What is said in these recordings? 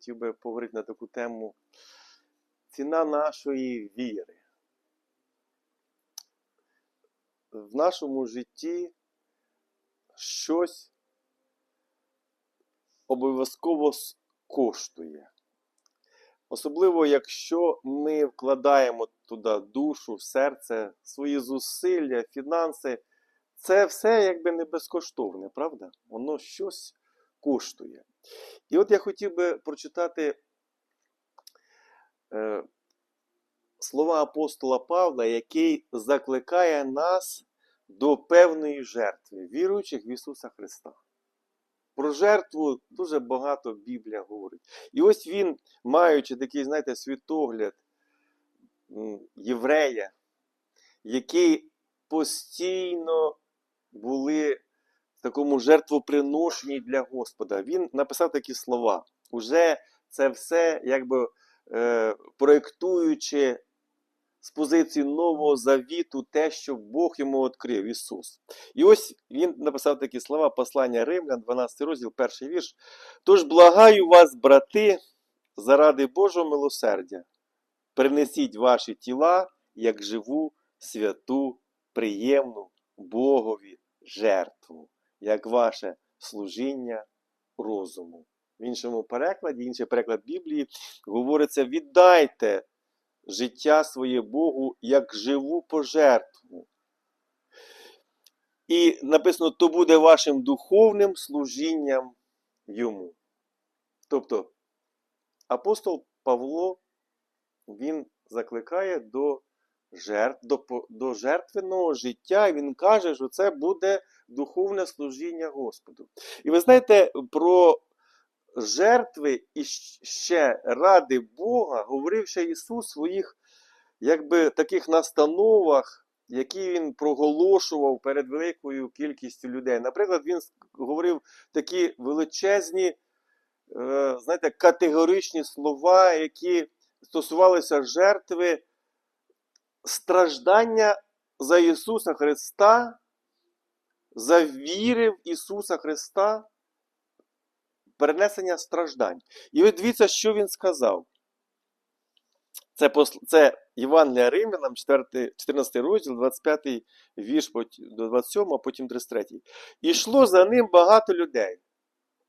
хотів би поговорити на таку тему ціна нашої віри. В нашому житті щось обов'язково коштує. Особливо, якщо ми вкладаємо туди душу, серце, свої зусилля, фінанси, це все якби не безкоштовне, правда? Воно щось коштує. І от я хотів би прочитати е, слова апостола Павла, який закликає нас до певної жертви, віруючих в Ісуса Христа. Про жертву дуже багато Біблія говорить. І ось він, маючи такий, знаєте, світогляд єврея, які постійно були такому жертвоприношенні для Господа, він написав такі слова. Уже це все, якби е, проєктуючи з позиції Нового Завіту те, що Бог йому відкрив, Ісус. І ось він написав такі слова, послання Римлян, 12 розділ, перший вірш. Тож благаю вас, брати, заради Божого милосердя, принесіть ваші тіла як живу, святу, приємну Богові жертву, як ваше служіння розуму. В іншому перекладі, інший переклад Біблії говориться: віддайте життя своє Богу як живу пожертву. І написано, то буде вашим духовним служінням йому. Тобто апостол Павло він закликає до жертв, до, до жертвенного життя, і він каже, що це буде духовне служіння Господу. І ви знаєте, про жертви і ще ради Бога говорив ще Ісус в своїх якби, таких настановах, які він проголошував перед великою кількістю людей. Наприклад, він говорив такі величезні, е, знаєте, категоричні слова, які стосувалися жертви страждання за Ісуса Христа, за віри в Ісуса Христа, перенесення страждань. І ви дивіться, що він сказав. Це, пос- це Євангелія Римлянам, 4, 14 розділ, 25 вірш до 27, а потім 33. Ішло за ним багато людей.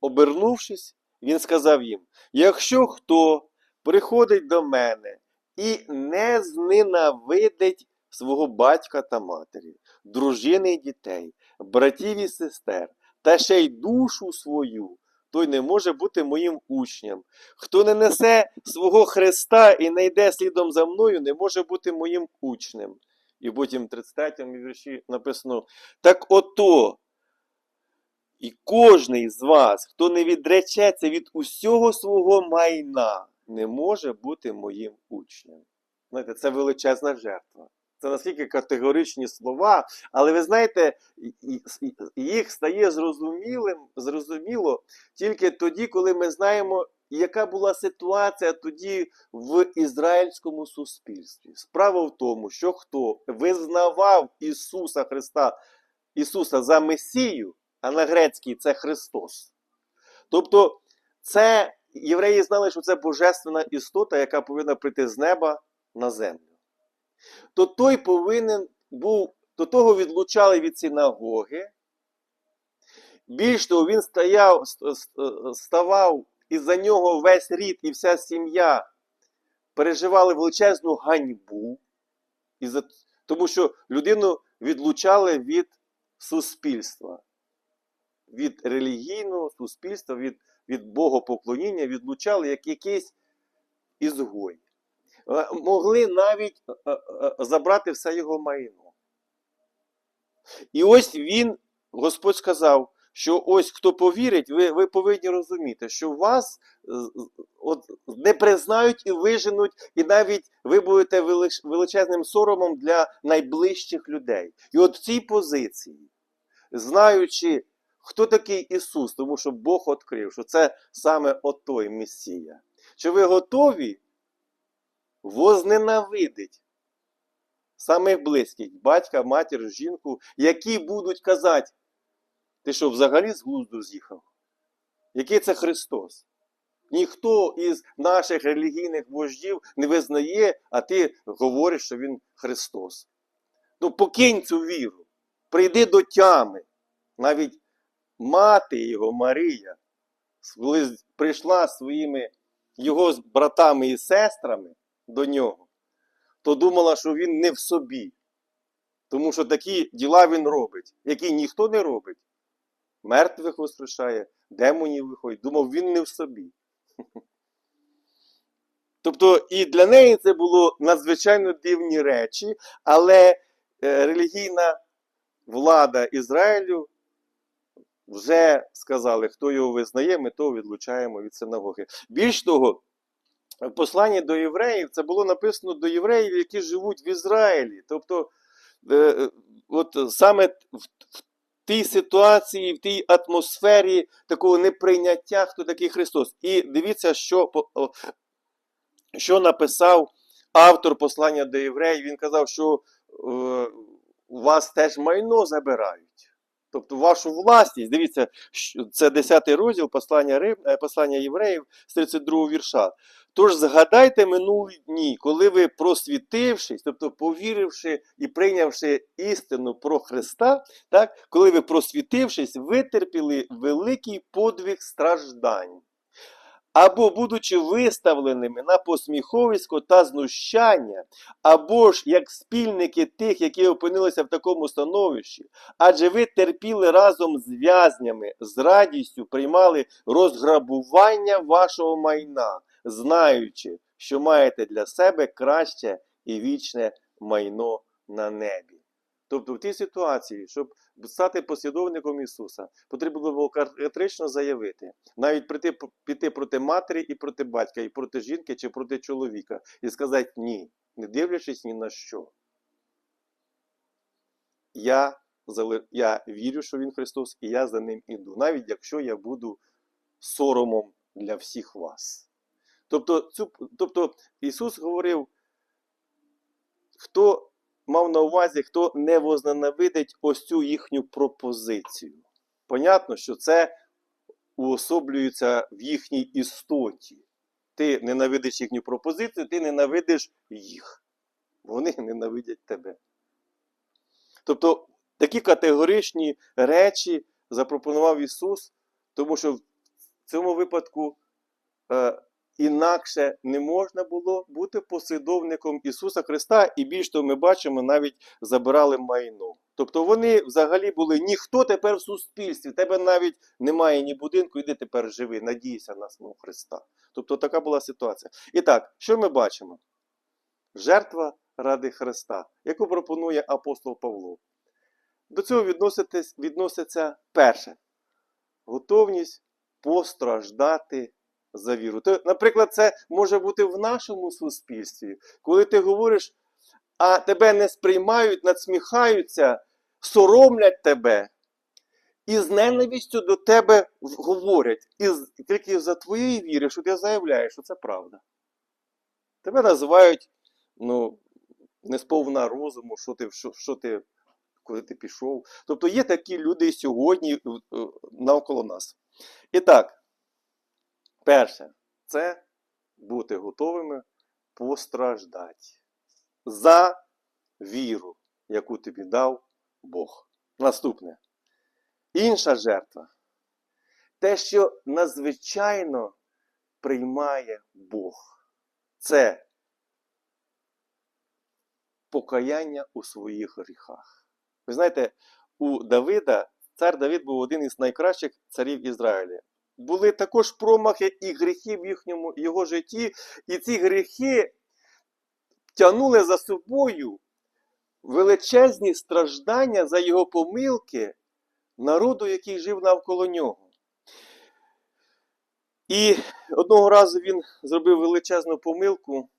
Обернувшись, він сказав їм: якщо хто приходить до мене і не зненавидить свого батька та матері, дружини і дітей, братів і сестер, та ще й душу свою, той не може бути моїм учнем. Хто не несе свого Христа і не йде слідом за мною, не може бути моїм учнем. І потім в 33 вірші написано: так ото. І кожний з вас, хто не відречеться від усього свого майна, не може бути моїм учнем. Знаєте, це величезна жертва. Це наскільки категоричні слова, але ви знаєте, їх стає зрозумілим, зрозуміло тільки тоді, коли ми знаємо, яка була ситуація тоді в ізраїльському суспільстві. Справа в тому, що хто визнавав Ісуса Христа, Ісуса за Месію, а на грецький це Христос. Тобто, це євреї знали, що це божественна істота, яка повинна прийти з неба на землю. То той повинен був, до того відлучали від синагоги. Більш того, він стояв, ст- ст- ставав, і за нього весь рід і вся сім'я переживали величезну ганьбу, тому що людину відлучали від суспільства, від релігійного суспільства, від, від богопоклоніння, відлучали як якийсь ізгой. Е, Могли навіть е, е, забрати все його майно. І ось він, Господь сказав, що ось хто повірить, ви, ви повинні розуміти, що вас от, не признають і виженуть, і навіть ви будете величезним соромом для найближчих людей. І от в цій позиції, знаючи, хто такий Ісус, тому що Бог відкрив, що це саме отой Месія, чи ви готові возненавидить самих близьких, батька, матір, жінку, які будуть казати, ти що, взагалі з глузду з'їхав? Який це Христос? ніхто із наших релігійних вождів не визнає, а ти говориш, що він Христос. Ну, покинь цю віру, прийди до тями. Навіть мати його, Марія, прийшла своїми його братами і сестрами до нього, то думала, що він не в собі. Тому що такі діла він робить, які ніхто не робить. Мертвих воскрешає, демонів виходить. Думав, він не в собі. Тобто і для неї це було надзвичайно дивні речі, але е, релігійна влада Ізраїлю вже сказали, хто його визнає, ми того відлучаємо від синагоги. Більш того, в посланні до євреїв це було написано до євреїв, які живуть в Ізраїлі. Тобто, е, е, от саме в, в тій ситуації, в тій атмосфері такого неприйняття, хто такий Христос. І дивіться, що, що написав автор послання до євреїв. Він казав, що е, у вас теж майно забирають. Тобто вашу власність, дивіться, це 10 розділ послання, Рим, е, послання євреїв з 32 вірша. Тож згадайте минулі дні, коли ви просвітившись, тобто повіривши і прийнявши істину про Христа, так, коли ви просвітившись, витерпіли великий подвиг страждань. Або будучи виставленими на посміховисько та знущання, або ж як спільники тих, які опинилися в такому становищі, адже ви терпіли разом з в'язнями, з радістю приймали розграбування вашого майна, знаючи, що маєте для себе краще і вічне майно на небі. Тобто в тій ситуації, щоб стати послідовником Ісуса, потрібно було категорично заявити, навіть прийти, піти проти матері і проти батька, і проти жінки чи проти чоловіка, і сказати ні, не дивлячись ні на що. Я, я вірю, що Він Христос, і я за ним іду, навіть якщо я буду соромом для всіх вас. Тобто, цю, тобто Ісус говорив, хто мав на увазі, хто не возненавидить ось цю їхню пропозицію. Понятно, що це уособлюється в їхній істоті. Ти ненавидиш їхню пропозицію, ти ненавидиш їх. Вони ненавидять тебе. Тобто такі категоричні речі запропонував Ісус, тому що в цьому випадку е, інакше не можна було бути послідовником Ісуса Христа, і більш того, ми бачимо, навіть забирали майно. Тобто вони взагалі були ніхто тепер в суспільстві, тебе навіть немає ні будинку, іди тепер живи, надійся на свого Христа. Тобто така була ситуація. І так, що ми бачимо? Жертва ради Христа, яку пропонує апостол Павло. До цього відноситься перше готовність постраждати за віру. То, наприклад, це може бути в нашому суспільстві, коли ти говориш, а тебе не сприймають, надсміхаються, соромлять тебе. І з ненавистю до тебе говорять. І тільки за твоєї віри, що ти заявляєш, що це правда. Тебе називають ну, не сповна розуму, що ти, що, що ти, куди ти пішов. Тобто є такі люди сьогодні е, навколо нас. І так, перше, це бути готовими постраждати за віру, яку тобі дав Бог. Наступне. Інша жертва. Те, що надзвичайно приймає Бог. Це покаяння у своїх гріхах. Ви знаєте, у Давида, цар Давид був один із найкращих царів Ізраїля. Були також промахи і гріхи в їхньому його житті, і ці гріхи тягнули за собою величезні страждання за його помилки народу, який жив навколо нього. І одного разу він зробив величезну помилку.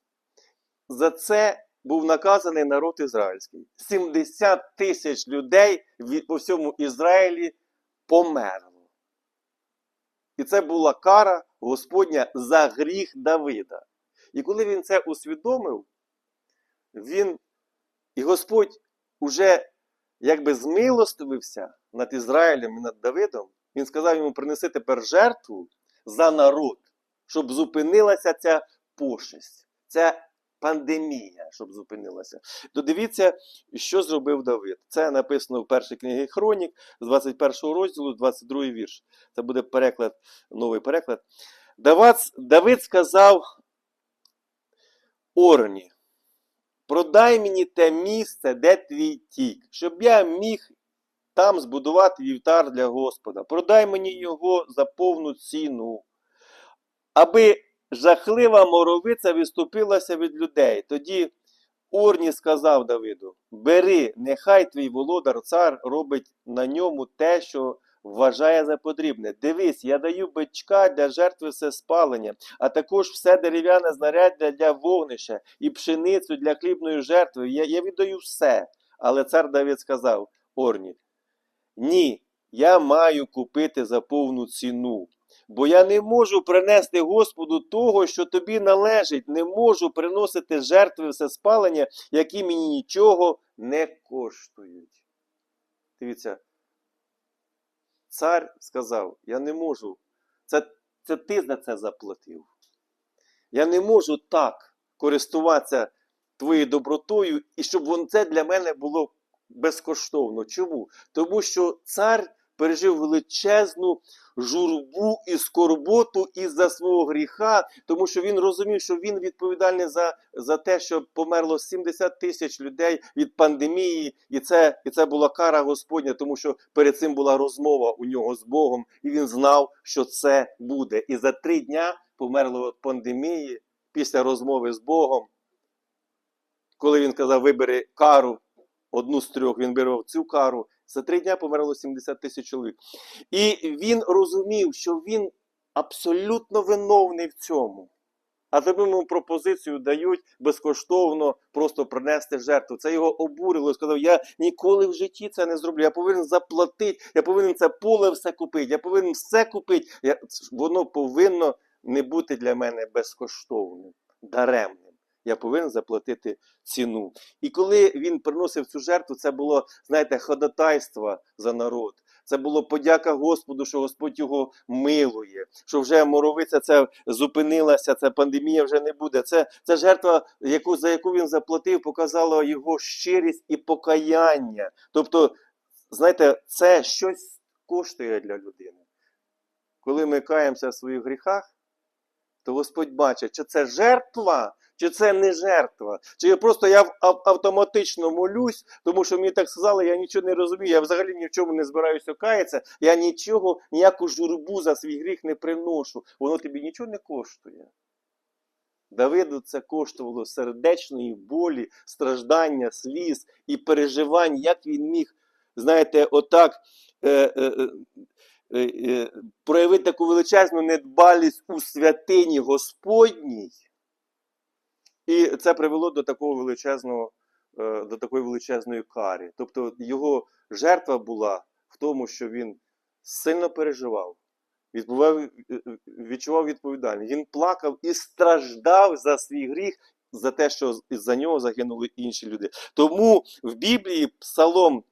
За це був наказаний народ ізраїльський. 70 тисяч людей по всьому Ізраїлі померло. І це була кара Господня за гріх Давида. І коли він це усвідомив, він і Господь уже якби змилостивився над Ізраїлем і над Давидом, він сказав йому принеси тепер жертву за народ, щоб зупинилася ця пошесть, ця пандемія, щоб зупинилася. Додивіться, що зробив Давид. Це написано в першій книгі Хронік з 21 розділу, 22 вірш. Це буде переклад, новий переклад. Давид сказав Орні, продай мені те місце, де твій тік, щоб я міг там збудувати вівтар для Господа. Продай мені його за повну ціну, аби жахлива моровиця відступилася від людей. Тоді Орні сказав Давиду: Бери, нехай твій володар цар робить на ньому те, що вважає за потрібне. Дивись, я даю бичка для жертви всеспалення, а також все дерев'яне знаряддя для вогнища і пшеницю для хлібної жертви. Я, я віддаю все. Але цар Давид сказав Орні: Ні, я маю купити за повну ціну. Бо я не можу принести Господу того, що тобі належить, не можу приносити жертви всеспалення, які мені нічого не коштують. Дивіться, цар сказав: Я не можу. Це, це ти за це заплатив. Я не можу так користуватися твоєю добротою, і щоб це для мене було безкоштовно. Чому? Тому що цар пережив величезну журбу і скорботу із-за свого гріха, тому що він розумів, що він відповідальний за, за те, що померло 70 тисяч людей від пандемії, і це, і це була кара Господня, тому що перед цим була розмова у нього з Богом, і він знав, що це буде. І за три дня померло від пандемії після розмови з Богом. Коли він казав, вибери кару, одну з трьох, він вибрав цю кару. За три дня померло 70 тисяч чоловік. І він розумів, що він абсолютно виновний в цьому. А тобі йому пропозицію дають безкоштовно просто принести жертву. Це його обурило. Він сказав: я ніколи в житті це не зроблю. Я повинен заплатити, я повинен це поле все купити, я повинен все купити. Я... Воно повинно не бути для мене безкоштовним, даремним. Я повинен заплатити ціну. І коли він приносив цю жертву, це було, знаєте, ходатайство за народ. Це було подяка Господу, що Господь його милує, що вже моровиця ця зупинилася, ця пандемія вже не буде. Це, це жертва, яку, за яку він заплатив, показала його щирість і покаяння. Тобто, знаєте, це щось коштує для людини. Коли ми каємося в своїх гріхах, то Господь бачить, чи це жертва, чи це не жертва. Чи я просто я автоматично молюсь, тому що мені так сказали, я нічого не розумію, я взагалі ні в чому не збираюся каятися, я нічого, ніяку журбу за свій гріх не приношу. Воно тобі нічого не коштує. Давиду це коштувало сердечної болі, страждання, сліз і переживань, як він міг, знаєте, отак е, е, е, е, е, проявити таку величезну недбалість у святині Господній. І це привело до такого величезного, е, до такої величезної кари. Тобто його жертва була в тому, що він сильно переживав, відбував, е, е, відчував відповідальність. Він плакав і страждав за свій гріх, за те, що за нього загинули інші люди. Тому в Біблії Псалом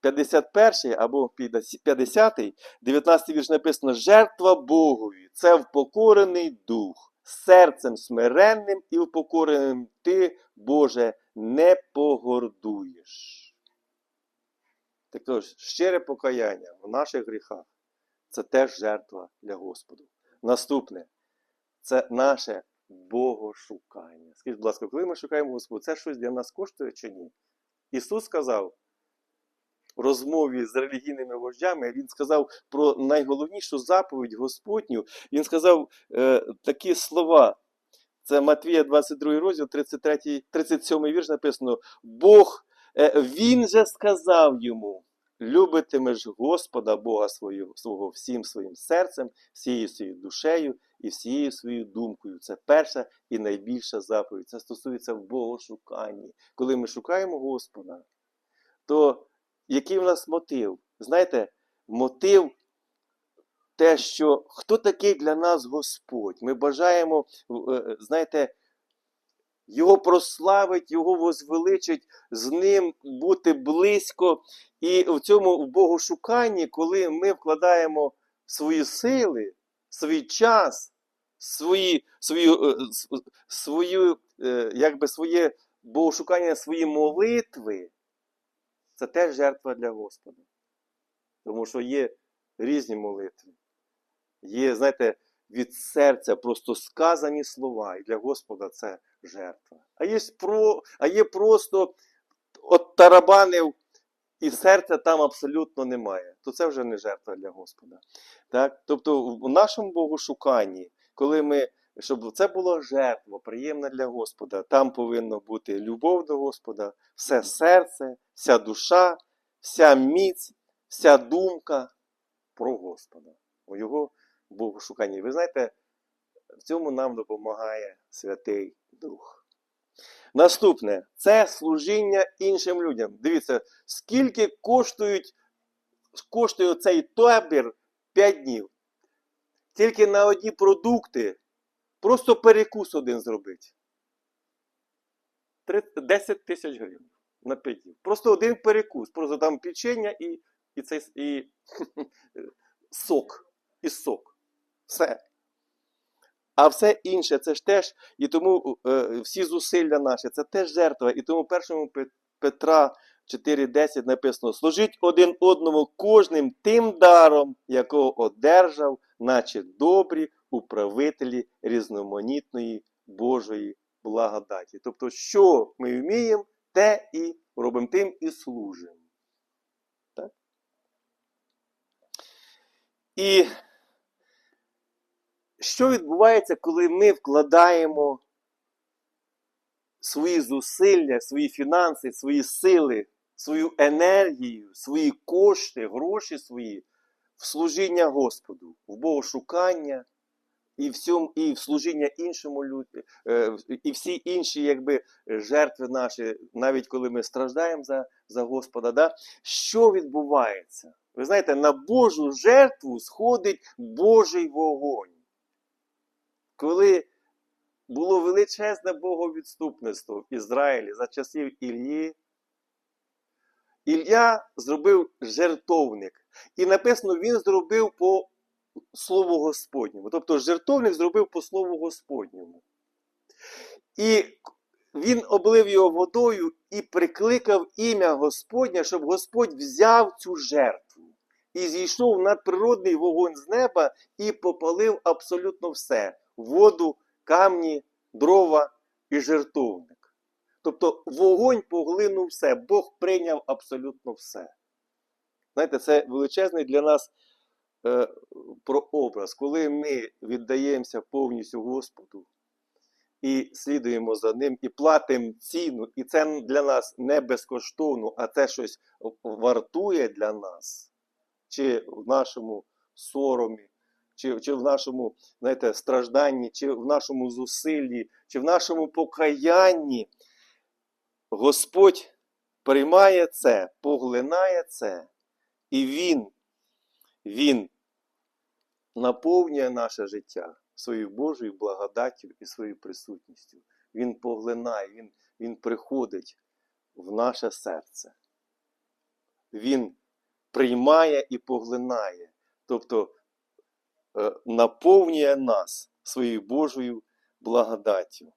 51 або 50, 19 вірш написано: жертва Богові це впокорений дух серцем смиренним і впокореним ти, Боже, не погордуєш. Також щире покаяння в наших гріхах це теж жертва для Господу. Наступне це наше богошукання. Скажіть, будь ласка, коли ми шукаємо Господу, це щось для нас коштує чи ні? Ісус сказав в розмові з релігійними вождями, Він сказав про найголовнішу заповідь Господню. Він сказав е, такі слова. Це Матвія 22 розділ, 33, 37 вірш написано: Бог, е, Він же сказав йому: любитимеш Господа Бога свого, свого всім своїм серцем, всією своєю душею і всією своєю думкою. Це перша і найбільша заповідь. Це стосується Богошукання. Коли ми шукаємо Господа, то який у нас мотив? Знаєте, мотив те, що хто такий для нас Господь? Ми бажаємо, е, знаєте, його прославить, його возвеличить, з ним бути близько. І в цьому в богошуканні, коли ми вкладаємо свої сили, свій час, свої, свою, е, свою, е, якби своє богошукання, свої молитви, це теж жертва для Господа. Тому що є різні молитви. Є, знаєте, від серця просто сказані слова, і для Господа це жертва. А є, про, а є просто от тарабанив, і серця там абсолютно немає. То це вже не жертва для Господа. Так? Тобто в нашому богошуканні, коли ми, щоб це була жертва, приємна для Господа, там повинна бути любов до Господа, все серце, вся душа, вся міць, вся думка про Господа, у Його богошуканні. Ви знаєте, в цьому нам допомагає Святий Дух. Наступне це служіння іншим людям. Дивіться, скільки коштують, коштує цей табір 5 днів. Тільки на одні продукти просто перекус один зробити. 10 тисяч гривень на 5 днів. Просто один перекус. Просто там печення і, і, цей, і сок. І сок. Все. А все інше це ж теж, і тому е, всі зусилля наші, це теж жертва. І тому першому Петра 4.10 написано: служіть один одному кожним тим даром, якого одержав, наче добрі управителі різноманітної Божої благодаті. Тобто, що ми вміємо, те і робимо, тим і служимо. Так? І що відбувається, коли ми вкладаємо свої зусилля, свої фінанси, свої сили, свою енергію, свої кошти, гроші свої в служіння Господу, в Богошукання і, всьому, і в служіння іншому люду, і всі інші якби, жертви наші, навіть коли ми страждаємо за, за Господа, да? що відбувається? Ви знаєте, на Божу жертву сходить Божий вогонь коли було величезне боговідступництво в Ізраїлі за часів Іллі, Ілля зробив жертовник. І написано, він зробив по слову Господньому. Тобто жертовник зробив по слову Господньому. І він облив його водою і прикликав ім'я Господня, щоб Господь взяв цю жертву. І зійшов надприродний вогонь з неба і попалив абсолютно все: воду, камні, дрова і жертовник. Тобто вогонь поглинув все, Бог прийняв абсолютно все. Знаєте, це величезний для нас е, прообраз, коли ми віддаємося повністю Господу і слідуємо за ним, і платимо ціну, і це для нас не безкоштовно, а це щось вартує для нас, чи в нашому соромі, чи, чи в нашому знаєте, стражданні, чи в нашому зусиллі, чи в нашому покаянні. Господь приймає це, поглинає це, і Він, Він наповнює наше життя своєю Божою благодаттю і своєю присутністю. Він поглинає, Він, він приходить в наше серце. Він приймає і поглинає, тобто е, наповнює нас своєю Божою благодаттю.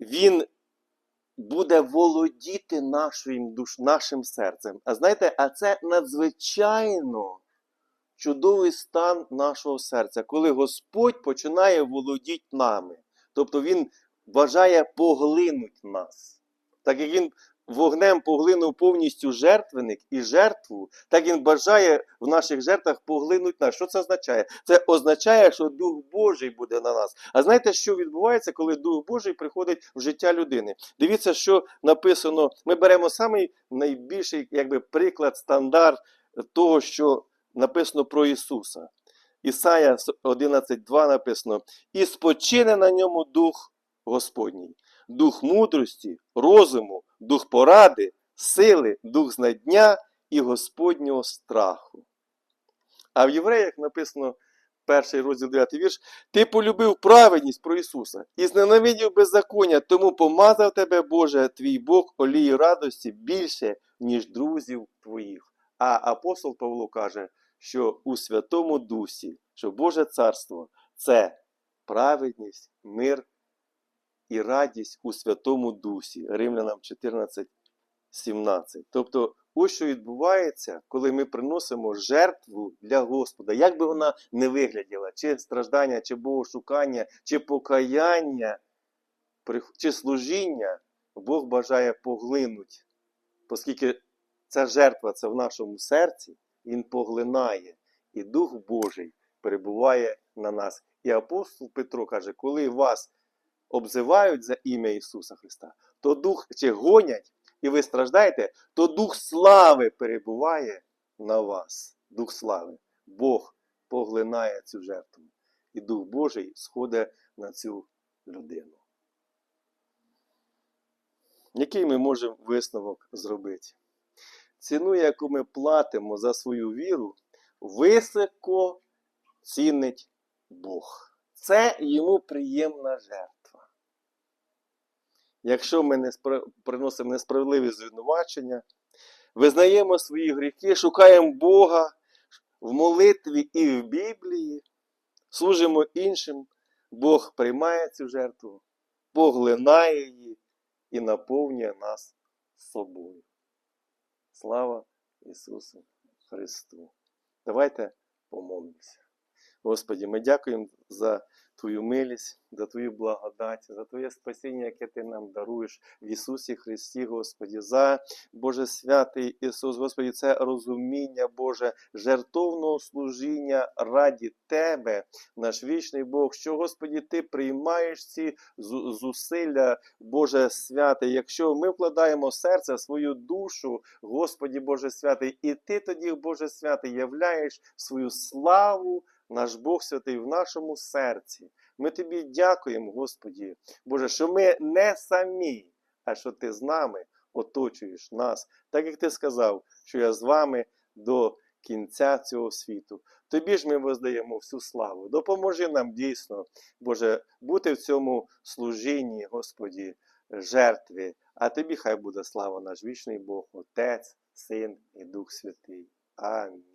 Він буде володіти нашим, душ, нашим серцем. А знаєте, а це надзвичайно чудовий стан нашого серця, коли Господь починає володіти нами. Тобто Він бажає поглинути нас. Так як Він вогнем поглинув повністю жертвеник і жертву, так Він бажає в наших жертвах поглинути нас. Що це означає? Це означає, що Дух Божий буде на нас. А знаєте, що відбувається, коли Дух Божий приходить в життя людини? Дивіться, що написано. Ми беремо самий найбільший якби, приклад, стандарт того, що написано про Ісуса. Ісая 11.2 написано: І спочине на ньому Дух Господній, дух мудрості, розуму, дух поради, сили, дух знання і Господнього страху. А в євреях написано перший розділ 9 вірш: Ти полюбив праведність про Ісуса і зненавидів беззаконня, тому помазав тебе, Боже, твій Бог олією радості більше, ніж друзів твоїх. А апостол Павло каже, що у Святому Дусі, що Боже Царство це праведність, мир і радість у Святому Дусі. Римлянам 14, 17. Тобто, ось що відбувається, коли ми приносимо жертву для Господа, як би вона не вигляділа, чи страждання, чи богошукання, чи покаяння, чи служіння, Бог бажає поглинути, оскільки ця жертва це в нашому серці, Він поглинає, і Дух Божий перебуває на нас. І апостол Петро каже, коли вас обзивають за ім'я Ісуса Христа, то Дух чи гонять, і ви страждаєте, то Дух слави перебуває на вас. Дух слави. Бог поглинає цю жертву. І Дух Божий сходить на цю людину. Який ми можемо висновок зробити? Ціну, яку ми платимо за свою віру, високо цінить Бог. Це йому приємна жертва. Якщо ми не спра- приносимо несправедливі звинувачення, визнаємо свої гріхи, шукаємо Бога в молитві і в Біблії, служимо іншим, Бог приймає цю жертву, поглинає її і наповнює нас собою. Слава Ісусу Христу! Давайте помолимося. Господі, ми дякуємо за Твою милість, за Твою благодать, за Твоє спасіння, яке Ти нам даруєш в Ісусі Христі, Господі, за Боже святий Ісус, Господі, це розуміння, Боже, жертовного служіння раді Тебе, наш вічний Бог, що, Господі, Ти приймаєш ці зусилля, Боже святий, якщо ми вкладаємо серце свою душу, Господі Боже святий, і Ти тоді, Боже святий, являєш свою славу, наш Бог святий, в нашому серці. Ми тобі дякуємо, Господі, Боже, що ми не самі, а що ти з нами оточуєш нас, так як ти сказав, що я з вами до кінця цього світу. Тобі ж ми воздаємо всю славу. Допоможи нам дійсно, Боже, бути в цьому служінні, Господі, жертві. А тобі хай буде слава наш вічний Бог, Отець, Син і Дух Святий. Амінь.